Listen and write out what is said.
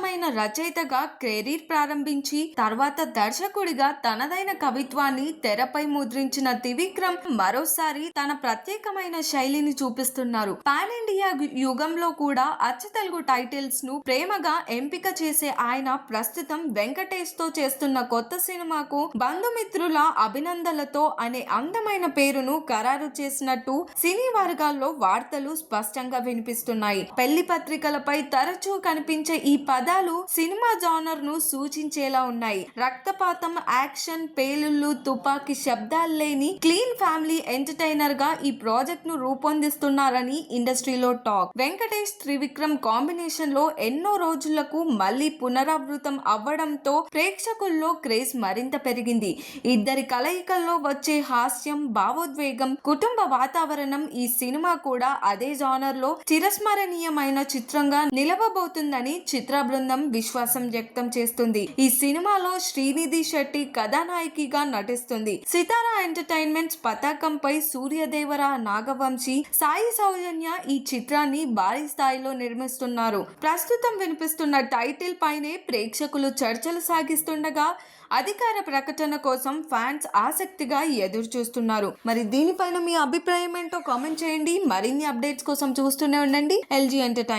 సమర్థమైన రచయితగా కెరీర్ ప్రారంభించి తర్వాత దర్శకుడిగా తనదైన కవిత్వాన్ని తెరపై ముద్రించిన త్రివిక్రమ్ మరోసారి తన ప్రత్యేకమైన శైలిని చూపిస్తున్నారు. పాన్ ఇండియా యుగంలో కూడా అచ్చ తెలుగు టైటిల్స్ను ప్రేమగా ఎంపిక చేసే ఆయన ప్రస్తుతం వెంకటేష్తో చేస్తున్న కొత్త సినిమాకు బంధుమిత్రుల అభినందనలతో అనే అందమైన పేరును ఖరారు చేసినట్టు సినీ వర్గాల్లో వార్తలు స్పష్టంగా వినిపిస్తున్నాయి. పెళ్ళి పత్రికలపై తరచూ కనిపించే ఈ పద పదాలు సినిమా జానర్ను సూచించేలా ఉన్నాయి. రక్తపాతం యాక్షన్ పేలుళ్ళు తుపాకీ శబ్దాలు లేని క్లీన్ ఫ్యామిలీ ఎంటర్టైనర్గా ఈ ప్రాజెక్ట్ను రూపొందిస్తున్నారని ఇండస్ట్రీలో టాక్. వెంకటేష్ త్రివిక్రమ్ కాంబినేషన్లో ఎన్నో రోజులకు మళ్ళీ పునరావృతం అవ్వడంతో ప్రేక్షకుల్లో క్రేజ్ మరింత పెరిగింది. ఇద్దరి కలయికల్లో వచ్చే హాస్యం భావోద్వేగం కుటుంబ వాతావరణం ఈ సినిమా కూడా అదే జానర్లో చిరస్మరణీయమైన చిత్రంగా నిలవబోతుందని చిత్ర బృందం విశ్వాసం వ్యక్తం చేస్తుంది. ఈ సినిమాలో శ్రీనిధి శెట్టి కథానాయకిగా నటిస్తుంది. సితారా ఎంటర్టైన్మెంట్స్ పతాకంపై సూర్యదేవర నాగవంశీ సాయి సౌజన్య ఈ చిత్రాన్ని భారీ స్థాయిలో నిర్మిస్తున్నారు. ప్రస్తుతం వినిపిస్తున్న టైటిల్ పైనే ప్రేక్షకులు చర్చలు సాగిస్తుండగా అధికార ప్రకటన కోసం ఫ్యాన్స్ ఆసక్తిగా ఎదురు చూస్తున్నారు మరి దీనిపైన మీ అభిప్రాయం ఏంటో కామెంట్ చేయండి. మరిన్ని అప్డేట్స్ కోసం చూస్తూనే ఉండండి. LG entertain